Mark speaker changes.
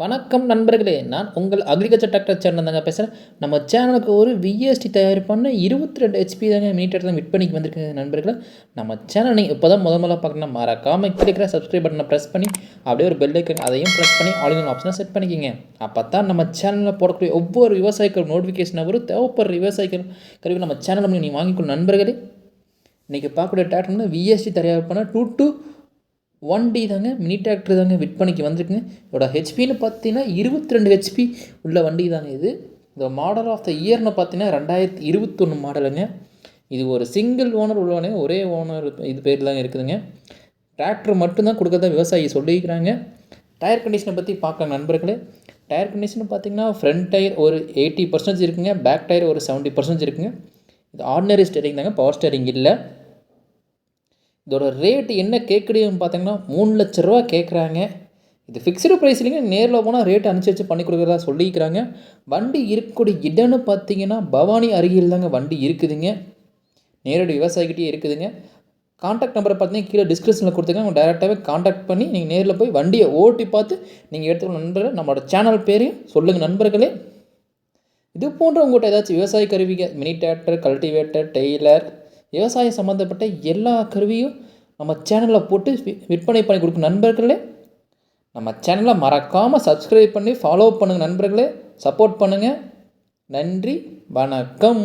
Speaker 1: வணக்கம் நண்பர்களே நான் உங்கள் அக்ரிகல்ச்சர் டாக்டர் சேனல் தாங்க பேசுகிறேன் நம்ம சேனலுக்கு ஒரு விஎஸ்டி தயார் பண்ண இருபத்தி ரெண்டு ஹெச்பி தாங்க மினி தான் விற்பனைக்கு வந்திருக்கு நண்பர்களே. நம்ம சேனல் நீங்கள் இப்போ தான் முத முதல்ல பார்க்கணும் மறக்காமல் கிடைக்கிற சப்ஸ்கிரைப் பட்டனை ப்ரெஸ் பண்ணி அப்படியே ஒரு பெல் ஐக்கன் அதையும் ப்ரெஸ் பண்ணி ஆல் ஆப்ஷனை செட் பண்ணிக்கிங்க. அப்போ தான் நம்ம சேனலில் போடக்கூடிய ஒவ்வொரு விவசாயிகள் நோட்டிஃபிகேஷன் வரும் தேவைப்படுற விவசாயிகள் கருவி நம்ம சேனலில் நீங்கள் வாங்கிக்கொள்ளும் நண்பர்களே. இன்றைக்கி பார்க்கக்கூடிய டாக்டர்னா விஎஸ்டி தயார் பண்ண டூ டூ ஒன் டி தாங்க மினி டிராக்டர் தாங்க விற்பனைக்கு வந்திருக்குங்க. இதோட ஹெச்பின்னு பார்த்தீங்கன்னா இருபத்தி ரெண்டு ஹெச்பி உள்ள வண்டி தாங்க இது. இந்த மாடல் ஆஃப் த இயர்னு பார்த்தீங்கன்னா ரெண்டாயிரத்தி இருபத்தொன்று மாடலுங்க இது ஒரு சிங்கிள் ஓனர் உள்ளவனே ஒரே ஓனர் இது பேர் தாங்க இருக்குதுங்க. டிராக்டர் மட்டும்தான் கொடுக்கறதா விவசாயி சொல்லிக்கிறாங்க டயர் கண்டிஷனை பற்றி பார்க்க நண்பர்களே. டயர் கண்டிஷன் பார்த்தீங்கன்னா ஃப்ரண்ட் டயர் ஒரு எயிட்டி பர்சன்டேஜ் இருக்குங்க பேக் டயர் ஒரு செவன்ட்டி பர்சன்டேஜ் இருக்குங்க. இது ஆர்டினரி ஸ்டேரிங் தாங்க பவர் ஸ்டேரிங் இல்லை. இதோட ரேட் என்ன கேட்குறீங்கன்னு பார்த்தீங்கன்னா மூணு லட்ச ரூபா கேட்குறாங்க இது ஃபிக்ஸ்டு ப்ரைஸ் இல்லைங்க நேரில் போனால் ரேட் அனுசரித்து பண்ணி கொடுக்குறதா சொல்லிக்கிறாங்க. வண்டி இருக்கக்கூடிய இடம்னு பார்த்தீங்கன்னா பவானி அருகில் தாங்க வண்டி இருக்குதுங்க. நேரடி விவசாயிக்கிட்டே இருக்குதுங்க. காண்டாக்ட் நம்பரை பார்த்தீங்கன்னா கீழே டிஸ்கிரிப்ஷனில் கொடுத்துருங்க அவங்க டேரெக்டாகவே காண்டாக்ட் பண்ணி நீங்கள் நேரில் போய் வண்டியை ஓட்டி பார்த்து நீங்கள் எடுத்துக்கணும் நண்பர்கள் நம்மளோட சேனல் பேரையும் சொல்லுங்கள் நண்பர்களே. இது போன்ற உங்கள்கிட்ட ஏதாச்சும் விவசாய கருவிகள் மினி டிராக்டர் கல்டிவேட்டர் டெய்லர் விவசாயம் சம்மந்தப்பட்ட எல்லா கருவியும் நம்ம சேனலில் போட்டு விற்பனை பண்ணி கொடுக்கும் நண்பர்களே நம்ம சேனலை மறக்காமல் சப்ஸ்கிரைப் பண்ணி ஃபாலோ பண்ணுங்கள் நண்பர்களே சப்போர்ட் பண்ணுங்கள் நன்றி வணக்கம்.